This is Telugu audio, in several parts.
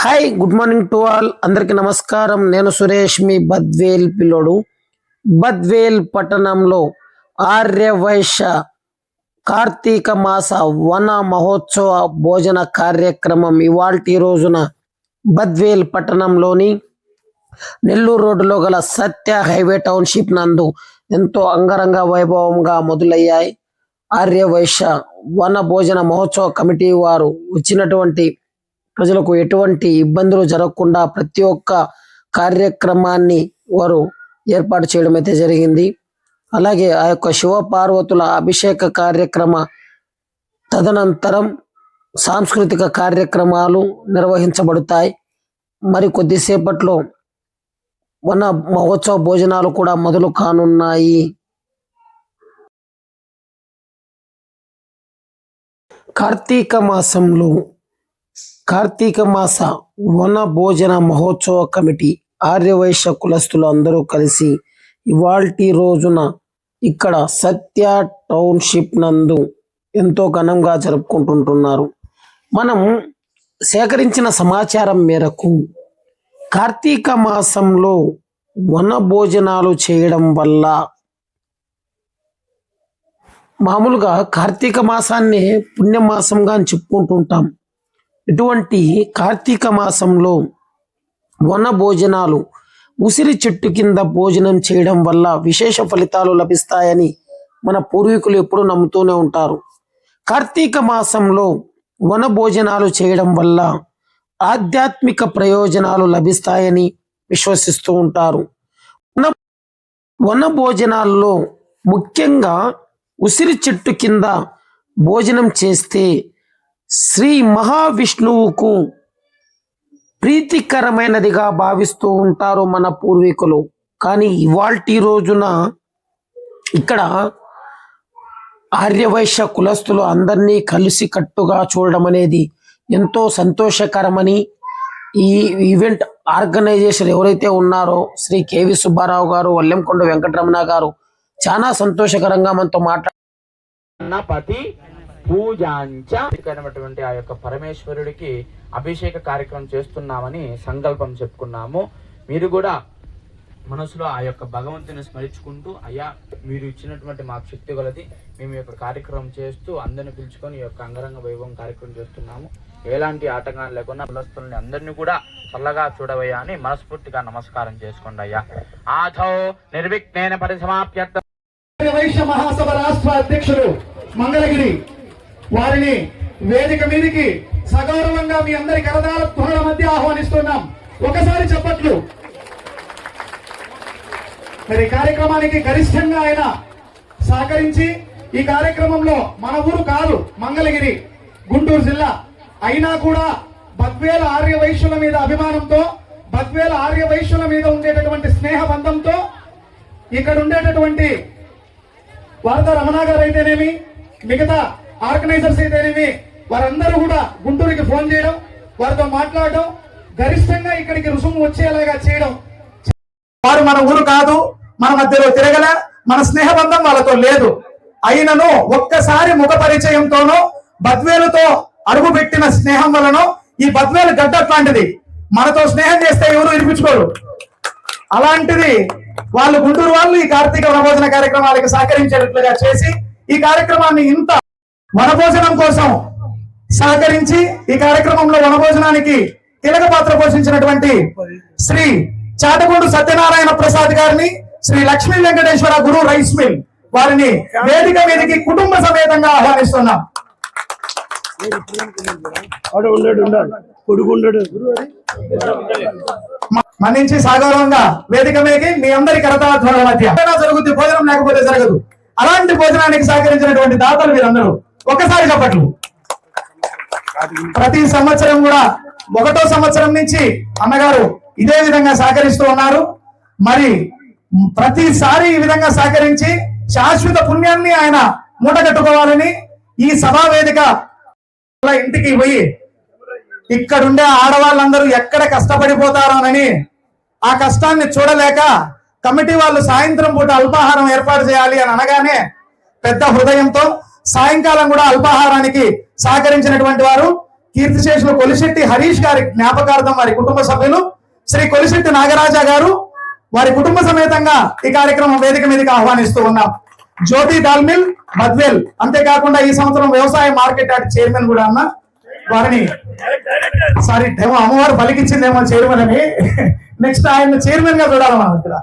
Hi good morning to all. అందరికి నమస్కారం. నేను సురేష్ మీ బద్వేల్ పిల్లోడు. బద్వేల్ పట్టణంలో ఆర్యవైశ్య కార్తీక మాస వన మహోత్సవ భోజన కార్యక్రమం ఇవాల్టి రోజున బద్వేల్ పట్టణంలోని నెల్లూరు రోడ్డులో గల సత్య హైవే టౌన్షిప్ నందు ఎంతో అంగరంగ వైభవంగా మొదలయ్యాయి. ఆర్యవైశ్య వన భోజన మహోత్సవ కమిటీ వారు వచ్చినటువంటి ప్రజలకు ఎటువంటి ఇబ్బందులు జరగకుండా ప్రతి ఒక్క కార్యక్రమాన్ని వారు ఏర్పాటు చేయడం అయితే జరిగింది. అలాగే ఆ యొక్క శివ పార్వతుల అభిషేక కార్యక్రమ తదనంతరం సాంస్కృతిక కార్యక్రమాలు నిర్వహించబడతాయి. మరి కొద్దిసేపట్లో వన మహోత్సవ భోజనాలు కూడా మొదలు కానున్నాయి. కార్తీక మాసంలో కార్తీక మాస వన భోజన మహోత్సవ కమిటీ ఆర్యవైశ్య కులస్తులు అందరూ కలిసి ఇవాల్టి రోజున ఇక్కడ సత్య టౌన్షిప్ నందు ఎంతో ఘనంగా జరుపుకుంటుంటున్నారు. మనం సేకరించిన సమాచారం మేరకు కార్తీక మాసంలో వన భోజనాలు చేయడం వల్ల మామూలుగా కార్తీక మాసాన్ని పుణ్యమాసంగా అని చెప్పుకుంటుంటాం. ఇటువంటి కార్తీక మాసంలో వన భోజనాలు ఉసిరి చెట్టు కింద భోజనం చేయడం వల్ల విశేష ఫలితాలు లభిస్తాయని మన పూర్వీకులు ఎప్పుడు నమ్ముతూనే ఉంటారు. కార్తీక మాసంలో వన భోజనాలు చేయడం వల్ల ఆధ్యాత్మిక ప్రయోజనాలు లభిస్తాయని విశ్వసిస్తూ ఉంటారు. వన వన భోజనాల్లో ముఖ్యంగా ఉసిరి చెట్టు కింద భోజనం చేస్తే శ్రీ మహావిష్ణువుకు ప్రీతికరమైనదిగా భావిస్తూ ఉంటారు మన పూర్వీకులు. కానీ ఇవాల్టి రోజున ఇక్కడ ఆర్యవైశ్య కులస్తులు అందరినీ కలిసి కట్టుగా చూడడం అనేది ఎంతో సంతోషకరమని ఈ ఈవెంట్ ఆర్గనైజేషన్ ఎవరైతే ఉన్నారో శ్రీ కేవి సుబ్బారావు గారు వల్లెంకొండ వెంకటరమణ గారు చాలా సంతోషకరంగా మనతో మాట్లాడు పూజాంచ అయినటువంటి ఆ యొక్క పరమేశ్వరుడికి అభిషేక కార్యక్రమం చేస్తున్నామని సంకల్పం చెప్పుకున్నాము. మీరు కూడా మనసులో ఆ యొక్క భగవంతుని స్మరించుకుంటూ అయ్యా మీరు ఇచ్చినటువంటి మాకు శక్తి కొలది మేము ఈ యొక్క కార్యక్రమం చేస్తూ అందరిని పిలుచుకొని ఈ యొక్క అంగరంగ వైభవం కార్యక్రమం చేస్తున్నాము. ఎలాంటి ఆటంకాలు లేకుండా కులస్తుల్ని అందరినీ కూడా చల్లగా చూడవయ్యా అని మనస్ఫూర్తిగా నమస్కారం చేసుకోండి అయ్యా. ఆథో నిర్విఘ్నేన పరిసమాప్యర్థ. వైశ్య మహాసభ రాష్ట్ర అధ్యక్షుడు మంగళగిరి వారిని వేదిక మీదకి సగౌరవంగా మీ అందరి కరదాల ధ్వనుల మధ్య ఆహ్వానిస్తున్నాం. ఒకసారి చెప్పట్లు. మరి కార్యక్రమానికి గరిష్టంగా ఆయన సహకరించి ఈ కార్యక్రమంలో మన ఊరు కాదు మంగళగిరి గుంటూరు జిల్లా అయినా కూడా బద్వేల ఆర్య వైశ్యుల మీద అభిమానంతో బద్వేల ఆర్య వైశ్యుల మీద ఉండేటటువంటి స్నేహ బంధంతో ఇక్కడ ఉండేటటువంటి వరద రమణ గారు అయితేనేమి మిగతా ఆర్గనైజర్స్ అయితేనేమి వారందరూ కూడా గుంటూరుకి ఫోన్ చేయడం వారితో మాట్లాడడం గరిష్టంగా ఇక్కడికి రుసుము వచ్చేలాగా చేయడం. వారు మన ఊరు కాదు మన మధ్యలో తిరగల మన స్నేహబంధం వాళ్ళతో లేదు. అయినను ఒక్కసారి ముఖ పరిచయంతోనో బద్వేలుతో అడుగు పెట్టిన స్నేహం వలన ఈ బద్వేలు గడ్డ అట్లాంటిది మనతో స్నేహం చేస్తే ఎవరు వినిపించుకోరు. అలాంటిది వాళ్ళు గుంటూరు వాళ్ళు ఈ కార్తీక ప్రబోధన కార్యక్రమాలకు సహకరించేటట్లుగా చేసి ఈ కార్యక్రమాన్ని ఇంత వనభోజనం కోసం సహకరించి ఈ కార్యక్రమంలో వనభోజనానికి కీలక పాత్ర పోషించినటువంటి శ్రీ చాటగూడు సత్యనారాయణ ప్రసాద్ గారిని శ్రీ లక్ష్మీ వెంకటేశ్వర గురు రైస్ మిల్ వారిని వేదిక మీదకి కుటుంబ సమేతంగా ఆహ్వానిస్తున్నాం. మన్నించి సాగౌరవంగా వేదిక మీదకి మీ అందరి కరతాధ్వనుల మధ్య. జరుగుద్ది భోజనం లేకపోతే జరగదు. అలాంటి భోజనానికి సహకరించినటువంటి దాతలు మీరందరూ. ఒకసారి చెప్పట్లు. ప్రతి సంవత్సరం కూడా ఒకటో సంవత్సరం నుంచి అన్నగారు ఇదే విధంగా సహకరిస్తూ ఉన్నారు. మరి ప్రతిసారి ఈ విధంగా సహకరించి శాశ్వత పుణ్యాన్ని ఆయన మూటగట్టుకోవాలని ఈ సభా వేదిక ఇంటికి పోయి ఇక్కడుండే ఆడవాళ్ళందరూ ఎక్కడ కష్టపడిపోతారోనని ఆ కష్టాన్ని చూడలేక కమిటీ వాళ్ళు సాయంత్రం పూట అల్పాహారం ఏర్పాటు చేయాలి అని అనగానే పెద్ద హృదయంతో సాయంకాలం కూడా అల్పాహారానికి సహకరించినటువంటి వారు కీర్తిశేషులు కొలిశెట్టి హరీష్ గారి జ్ఞాపకార్థం వారి కుటుంబ సభ్యులు శ్రీ కొలిశెట్టి నాగరాజా గారు వారి కుటుంబ సమేతంగా ఈ కార్యక్రమం వేదిక మీదకి ఆహ్వానిస్తూ ఉన్నాం. జ్యోతి దాల్మిల్ బద్వేల్. అంతేకాకుండా ఈ సంవత్సరం వ్యవసాయ మార్కెట్ యార్డ్ చైర్మన్ కూడా అన్న వారిని సారీ ఏమో అమ్మవారు పలికిచ్చిందేమో చైర్మన్ అని. నెక్స్ట్ ఆయన చైర్మన్గా చూడాలి మనం ఇక్కడ.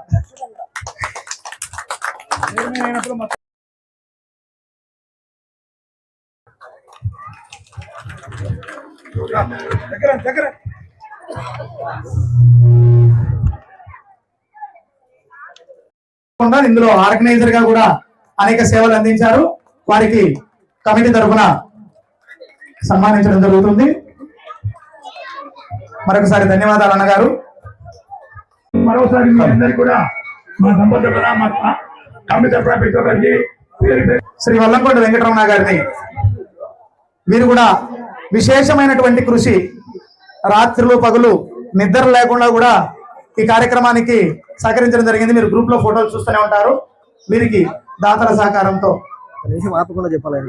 ఇందులో ఆర్గనైజర్గా కూడా అనేక సేవలు అందించారు. వారికి కమిటీ తరఫున సన్మానించడం జరుగుతుంది. మరొకసారి ధన్యవాదాలు అన్నగారు. మరోసారి అందరికి కూడా మా సంబంధ మా కమిటీ తరఫున శ్రీ వల్లంకొండ వెంకటరమణ గారిని వీరు కూడా విశేషమైనటువంటి కృషి రాత్రులు పగులు నిద్ర లేకుండా కూడా ఈ కార్యక్రమానికి సహకరించడం జరిగింది. మీరు గ్రూప్లో ఫోటోలు చూస్తూనే ఉంటారు. వీరికి దాతల సహకారంతో.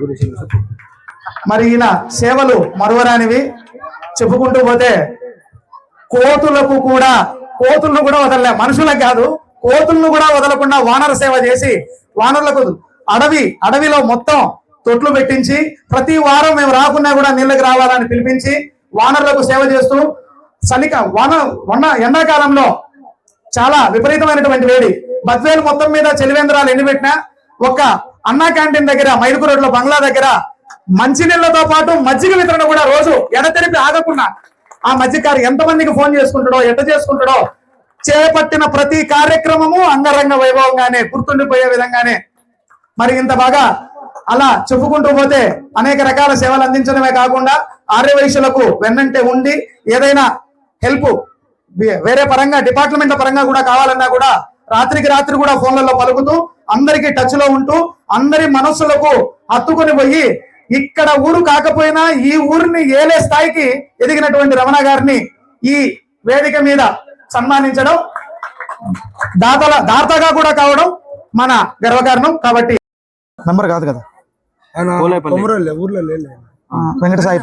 గురించి. మరి ఈయన సేవలు మరువరానివి. చెప్పుకుంటూ పోతే కోతులకు కూడా కోతులను కూడా వదలలే. మనుషులకు కాదు కోతులను కూడా వదలకుండా వానర సేవ చేసి వానరులకు అడవి అడవిలో మొత్తం తొట్లు పెట్టించి ప్రతి వారం మేము రాకున్నా కూడా నీళ్ళకి రావాలని పిలిపించి వానరులకు సేవ చేస్తూ చలిక వాన వన ఎండాకాలంలో చాలా విపరీతమైనటువంటి వేడి. బద్వేలు మొత్తం మీద చెలివేంద్రాలు ఎన్ని పెట్టినా ఒక్క అన్నా క్యాంటీన్ దగ్గర మైలుకు రోడ్లో బంగ్లా దగ్గర మంచినీళ్ళతో పాటు మజ్జిగ వితరణ కూడా రోజు ఎడతెరిపి ఆగకుండా ఆ మధ్యకారు ఎంతమందికి ఫోన్ చేసుకుంటాడో ఎట్ట చేసుకుంటాడో చేపట్టిన ప్రతి కార్యక్రమము అంగరంగ వైభవంగానే గుర్తుండిపోయే విధంగానే. మరి ఇంత బాగా అలా చెప్పుకుంటూ పోతే అనేక రకాల సేవలు అందించడమే కాకుండా ఆర్యవైశ్యులకు వెన్నంటే ఉండి ఏదైనా హెల్ప్ వేరే పరంగా డిపార్ట్మెంట్ పరంగా కూడా కావాలన్నా కూడా రాత్రికి రాత్రి కూడా ఫోన్లలో పలుకుతూ అందరికి టచ్లో ఉంటూ అందరి మనస్సులకు హత్తుకొని పోయి ఇక్కడ ఊరు కాకపోయినా ఈ ఊరిని ఏలే స్థాయికి ఎదిగినటువంటి రమణ గారిని ఈ వేదిక మీద సన్మానించడం దాతల దాతగా కూడా కావడం మన గర్వకారణం. కాబట్టి నంబర్ కాదు కదా. ఆయన ఊర్లో లేలే ఆ, వెంకట సాయి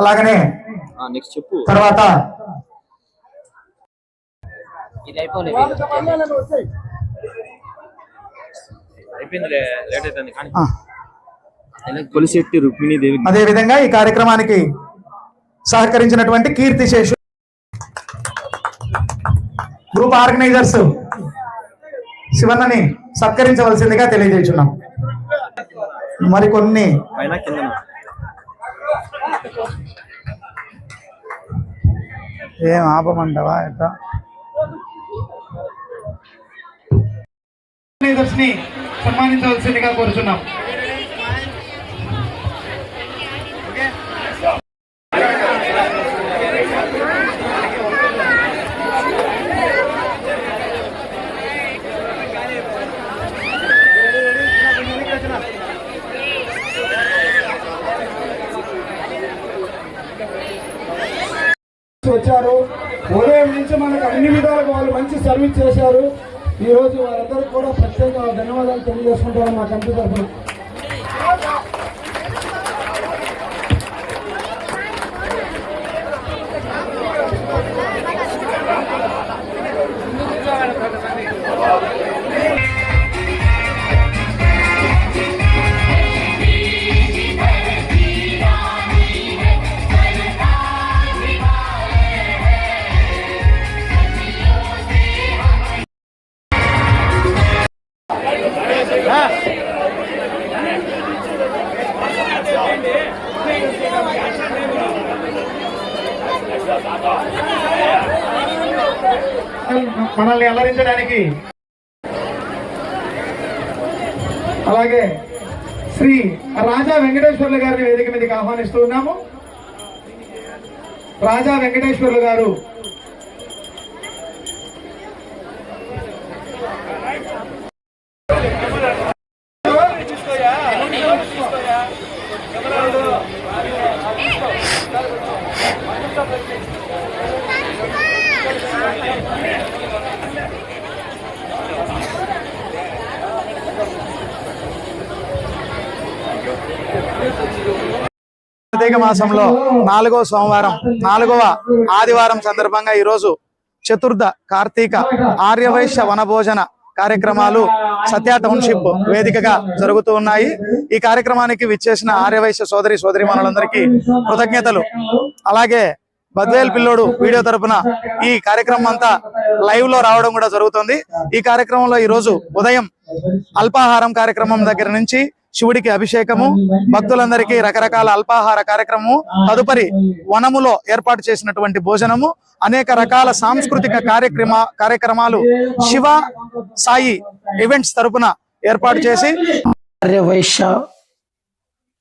అలాగనే నెక్స్ట్ చెప్పు. తర్వాత అదే విధంగా ఈ కార్యక్రమానికి సహకరించినటువంటి కీర్తి శేషు గ్రూప్ ఆర్గనైజర్స్ శివన్నని సత్కరించవలసిందిగా తెలియజేస్తున్నాం. మరికొన్ని. ఏం ఆపమంటావా ఎట్లా? సన్మానించవలసిందిగా కోరుచున్నాం వచ్చారు ఉదయం నుంచి మనకు అన్ని విధాలుగా వాళ్ళు మంచి సర్వీస్ చేశారు ఈ రోజు వారందరికీ కూడా ప్రత్యేక ధన్యవాదాలు తెలియజేసుకుంటాను మా కంపెనీ తరఫున సత్కరించడానికి అలాగే శ్రీ రాజా వెంకటేశ్వర్లు గారిని వేదిక మీదకి ఆహ్వానిస్తూ ఉన్నాము రాజా వెంకటేశ్వర్లు గారు Thank you. కార్తీక మాసంలో నాలుగో సోమవారం నాలుగవ ఆదివారం సందర్భంగా ఈరోజు చతుర్థ కార్తీక ఆర్యవైశ్య వనభోజన కార్యక్రమాలు సత్య టౌన్షిప్ వేదికగా జరుగుతూ ఉన్నాయి. ఈ కార్యక్రమానికి విచ్చేసిన ఆర్యవైశ్య సోదరి సోదరి మనులందరికీ కృతజ్ఞతలు. అలాగే బద్వేల్ పిల్లోడు వీడియో తరపున ఈ కార్యక్రమం అంతా లైవ్లో రావడం కూడా జరుగుతుంది. ఈ కార్యక్రమంలో ఈ రోజు ఉదయం అల్పాహారం కార్యక్రమం దగ్గర నుంచి శివుడికి అభిషేకము భక్తులందరికీ రకరకాల అల్పాహార కార్యక్రమము తదుపరి వనములో ఏర్పాటు చేసినటువంటి భోజనము అనేక రకాల సాంస్కృతిక కార్యక్రమ కార్యక్రమాలు శివ సాయి ఈవెంట్స్ తరపున ఏర్పాటు చేసి ఆర్యవైశ్య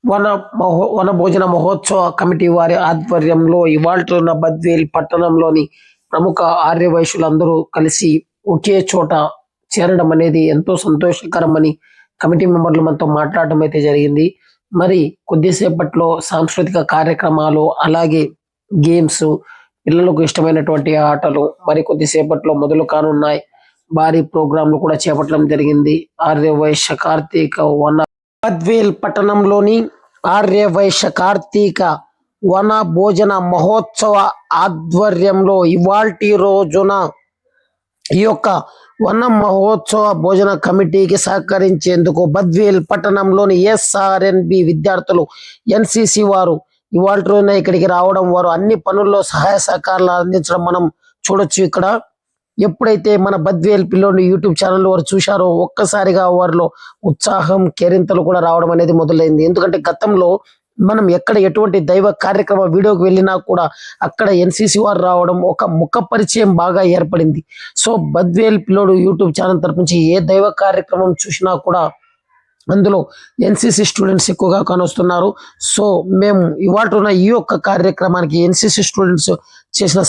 వన మహో వన భోజన మహోత్సవ కమిటీ వారి ఆధ్వర్యంలో ఇవాళ బద్వేల్ పట్టణంలోని ప్రముఖ ఆర్య వైశ్యులందరూ కలిసి ఒకే చోట చేరడం అనేది ఎంతో సంతోషకరమని కమిటీ మెంబర్లు మనతో మాట్లాడటం అయితే జరిగింది. మరి కొద్దిసేపట్లో సాంస్కృతిక కార్యక్రమాలు అలాగే గేమ్స్ పిల్లలకు ఇష్టమైనటువంటి ఆటలు మరి కొద్దిసేపట్లో మొదలు కానున్నాయి. భారీ ప్రోగ్రాంలు కూడా చేపట్టడం జరిగింది. ఆర్యవైశ్య కార్తీక వన పద్వేల్ పట్టణంలోని ఆర్యవైశ్య కార్తీక వన భోజన మహోత్సవ ఆధ్వర్యంలో ఇవాల్టి రోజున ఈ యొక్క వన మహోత్సవ భోజన కమిటీకి సహకరించేందుకు బద్వేల్ పట్టణంలోని ఎస్ఆర్ఎన్బి విద్యార్థులు ఎన్సిసి వారు ఇవాళ రోజున ఇక్కడికి రావడం వారు అన్ని పనుల్లో సహాయ సహకారాలు అందించడం మనం చూడొచ్చు ఇక్కడ. ఎప్పుడైతే మన బద్వేల్ పిల్లోని యూట్యూబ్ ఛానల్ వారు చూశారో ఒక్కసారిగా వారిలో ఉత్సాహం కేరింతలు కూడా రావడం అనేది మొదలైంది. ఎందుకంటే గతంలో మనం ఎక్కడ ఎటువంటి దైవ కార్యక్రమ వీడియోకి వెళ్ళినా కూడా అక్కడ ఎన్సీసీ వారు రావడం ఒక ముఖ పరిచయం బాగా ఏర్పడింది. సో బద్వేల్ పిల్లోడు యూట్యూబ్ ఛానల్ తరపు నుంచి ఏ దైవ కార్యక్రమం చూసినా కూడా అందులో ఎన్సీసీ స్టూడెంట్స్ ఎక్కువగా కానొస్తున్నారు. సో మేము ఇవాళ ఉన్న ఈ యొక్క కార్యక్రమానికి ఎన్సీసీ స్టూడెంట్స్ చేసిన